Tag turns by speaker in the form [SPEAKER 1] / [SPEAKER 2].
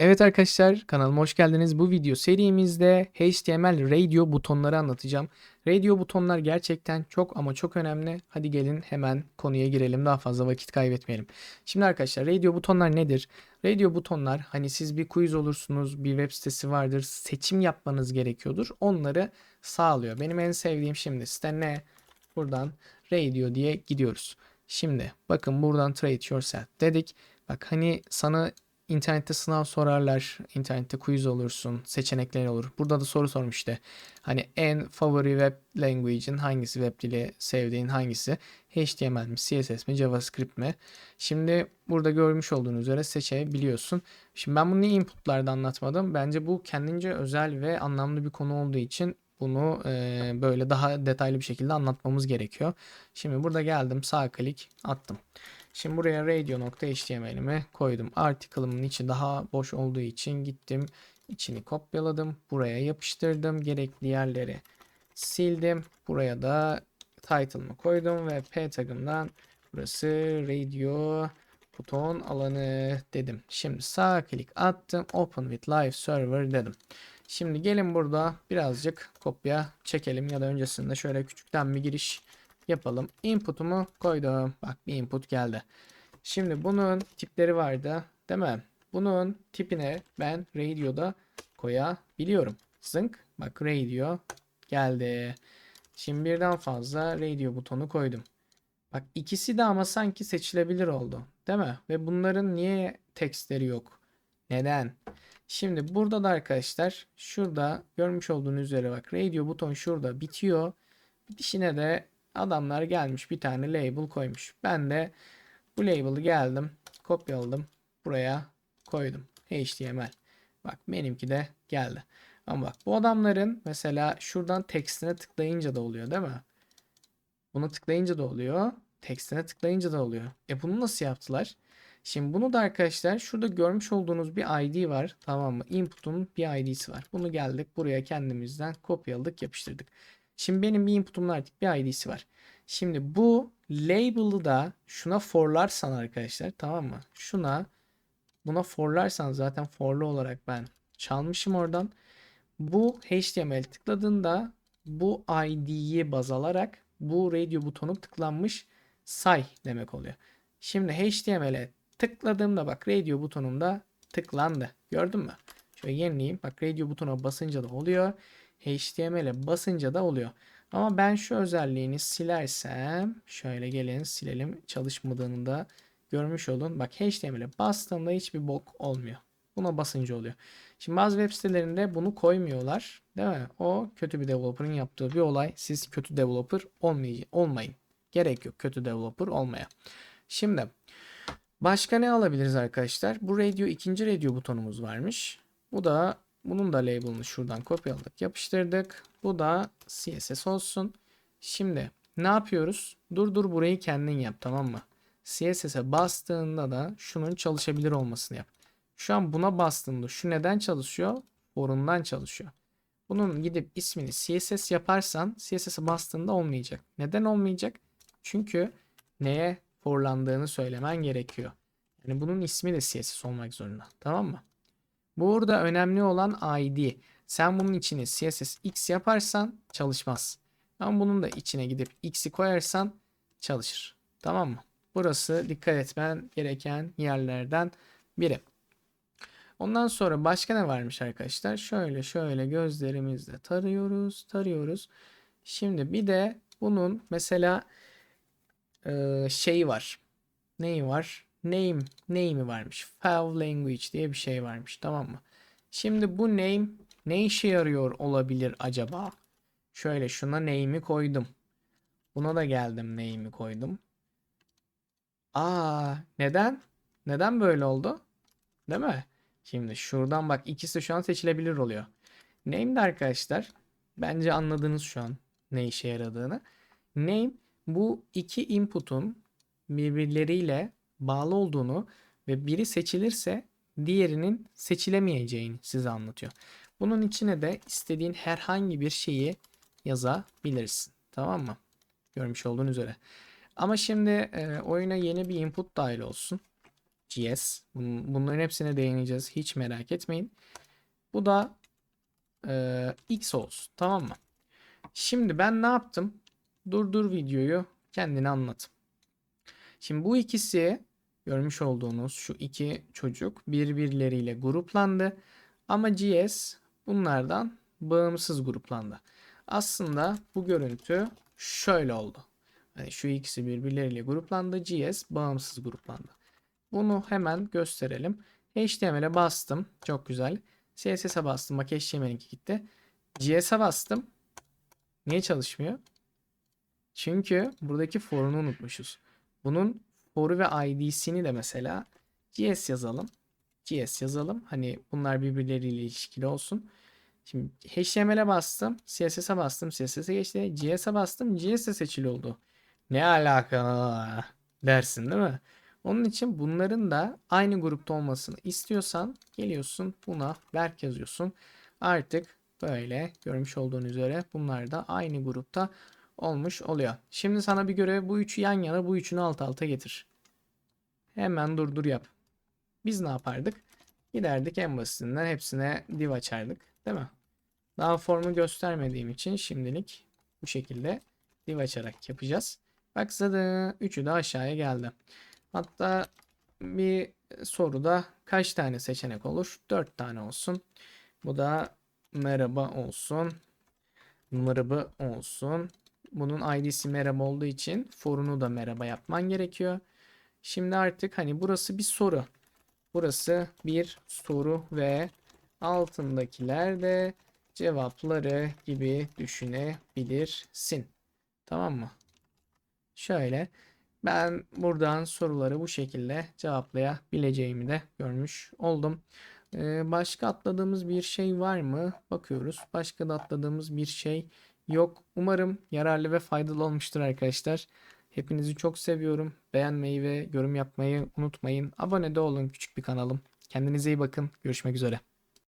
[SPEAKER 1] Evet arkadaşlar kanalıma hoş geldiniz. Bu video serimizde HTML radio butonları anlatacağım. Radio butonlar gerçekten çok ama çok önemli. Hadi gelin hemen konuya girelim daha fazla vakit kaybetmeyelim. Şimdi arkadaşlar radio butonlar nedir? Radio butonlar hani siz bir quiz olursunuz bir web sitesi vardır seçim yapmanız gerekiyordur. Onları sağlıyor. Benim en sevdiğim şimdi site ne? Buradan radio diye gidiyoruz. Şimdi bakın buradan trade yourself dedik. Bak hani sana İnternette sınav sorarlar, internette quiz olursun, seçenekler olur. Burada da soru sormuş işte. Hani en favori web language'in hangisi, web dili sevdiğin hangisi? HTML mi, CSS mi, JavaScript mi? Şimdi burada görmüş olduğunuz üzere seçebiliyorsun. Şimdi ben bunu niye inputlarda anlatmadım? Bence bu kendince özel ve anlamlı bir konu olduğu için bunu e, böyle daha detaylı bir şekilde anlatmamız gerekiyor. Şimdi burada geldim sağ klik attım. Şimdi buraya radio.html'imi koydum. Article'ımın içi daha boş olduğu için gittim. içini kopyaladım. Buraya yapıştırdım. Gerekli yerleri sildim. Buraya da title'ımı koydum ve p tagımdan burası radio buton alanı dedim. Şimdi sağ klik attım. Open with live server dedim. Şimdi gelin burada birazcık kopya çekelim ya da öncesinde şöyle küçükten bir giriş yapalım. Input'umu koydum. Bak bir input geldi. Şimdi bunun tipleri vardı değil mi? Bunun tipine ben radio'da koyabiliyorum. Zınk. Bak radio geldi. Şimdi birden fazla radio butonu koydum. Bak ikisi de ama sanki seçilebilir oldu. Değil mi? Ve bunların niye tekstleri yok? Neden? Şimdi burada da arkadaşlar şurada görmüş olduğunuz üzere bak radio buton şurada bitiyor. Bitişine de Adamlar gelmiş bir tane label koymuş. Ben de bu label'ı geldim kopyaladım buraya koydum. HTML. Bak benimki de geldi. Ama bak bu adamların mesela şuradan tekstine tıklayınca da oluyor değil mi? Bunu tıklayınca da oluyor. Tekstine tıklayınca da oluyor. E bunu nasıl yaptılar? Şimdi bunu da arkadaşlar şurada görmüş olduğunuz bir ID var. Tamam mı? Input'un bir ID'si var. Bunu geldik buraya kendimizden kopyaladık yapıştırdık. Şimdi benim bir input'umun artık bir ID'si var. Şimdi bu label'ı da şuna forlarsan arkadaşlar tamam mı? Şuna buna forlarsan zaten forlu olarak ben çalmışım oradan. Bu HTML tıkladığında bu ID'yi baz alarak bu radio butonu tıklanmış say demek oluyor. Şimdi HTML'e tıkladığımda bak radio butonumda tıklandı. Gördün mü? Şöyle yenileyim. Bak radio butona basınca da oluyor. HTML'e basınca da oluyor. Ama ben şu özelliğini silersem şöyle gelin silelim çalışmadığını da görmüş olun. Bak HTML'e bastığımda hiçbir bok olmuyor. Buna basınca oluyor. Şimdi bazı web sitelerinde bunu koymuyorlar. Değil mi? O kötü bir developer'ın yaptığı bir olay. Siz kötü developer olmayın. olmayın. Gerek yok kötü developer olmaya. Şimdi başka ne alabiliriz arkadaşlar? Bu radio ikinci radio butonumuz varmış. Bu da bunun da label'ını şuradan kopyaladık, yapıştırdık. Bu da CSS olsun. Şimdi ne yapıyoruz? Dur dur burayı kendin yap tamam mı? CSS'e bastığında da şunun çalışabilir olmasını yap. Şu an buna bastığında şu neden çalışıyor? Forundan çalışıyor. Bunun gidip ismini CSS yaparsan CSS'e bastığında olmayacak. Neden olmayacak? Çünkü neye forlandığını söylemen gerekiyor. Yani bunun ismi de CSS olmak zorunda. Tamam mı? Burada önemli olan ID. Sen bunun içine CSS X yaparsan çalışmaz. Ama bunun da içine gidip X'i koyarsan çalışır. Tamam mı? Burası dikkat etmen gereken yerlerden biri. Ondan sonra başka ne varmış arkadaşlar? Şöyle şöyle gözlerimizle tarıyoruz, tarıyoruz. Şimdi bir de bunun mesela e, şeyi var. Neyi var? Name name'i varmış. File language diye bir şey varmış. Tamam mı? Şimdi bu name ne işe yarıyor olabilir acaba? Şöyle şuna name'i koydum. Buna da geldim name'i koydum. Aa, neden? Neden böyle oldu? Değil mi? Şimdi şuradan bak ikisi şu an seçilebilir oluyor. Name de arkadaşlar bence anladınız şu an ne işe yaradığını. Name bu iki input'un birbirleriyle bağlı olduğunu ve biri seçilirse diğerinin seçilemeyeceğini size anlatıyor. Bunun içine de istediğin herhangi bir şeyi yazabilirsin. Tamam mı? Görmüş olduğun üzere. Ama şimdi e, oyuna yeni bir input dahil olsun. GS. Bun- Bunların hepsine değineceğiz. Hiç merak etmeyin. Bu da e, X olsun. Tamam mı? Şimdi ben ne yaptım? Durdur videoyu. Kendini anlat. Şimdi bu ikisi görmüş olduğunuz şu iki çocuk birbirleriyle gruplandı. Ama GS bunlardan bağımsız gruplandı. Aslında bu görüntü şöyle oldu. Hani şu ikisi birbirleriyle gruplandı. GS bağımsız gruplandı. Bunu hemen gösterelim. HTML'e bastım. Çok güzel. CSS'e bastım. Bak HTML2 gitti. GS'e bastım. Niye çalışmıyor? Çünkü buradaki for'unu unutmuşuz. Bunun for'u ve ID'sini de mesela GS yazalım. GS yazalım. Hani bunlar birbirleriyle ilişkili olsun. Şimdi HTML'e bastım. CSS'e bastım. CSS'e geçti. GS'e bastım. GS de seçili oldu. Ne alaka dersin değil mi? Onun için bunların da aynı grupta olmasını istiyorsan geliyorsun buna Berk yazıyorsun. Artık böyle görmüş olduğun üzere bunlar da aynı grupta olmuş oluyor. Şimdi sana bir görev bu üçü yan yana bu üçünü alt alta getir. Hemen durdur yap. Biz ne yapardık? Giderdik en basitinden hepsine div açardık. Değil mi? Daha formu göstermediğim için şimdilik bu şekilde div açarak yapacağız. Bak zaten üçü de aşağıya geldi. Hatta bir soruda kaç tane seçenek olur? 4 tane olsun. Bu da merhaba olsun. Merhaba olsun. Bunun ID'si merhaba olduğu için forunu da merhaba yapman gerekiyor. Şimdi artık hani burası bir soru. Burası bir soru ve altındakiler de cevapları gibi düşünebilirsin. Tamam mı? Şöyle ben buradan soruları bu şekilde cevaplayabileceğimi de görmüş oldum. Ee, başka atladığımız bir şey var mı? Bakıyoruz. Başka da atladığımız bir şey yok. Umarım yararlı ve faydalı olmuştur arkadaşlar. Hepinizi çok seviyorum. Beğenmeyi ve yorum yapmayı unutmayın. Abone de olun küçük bir kanalım. Kendinize iyi bakın. Görüşmek üzere.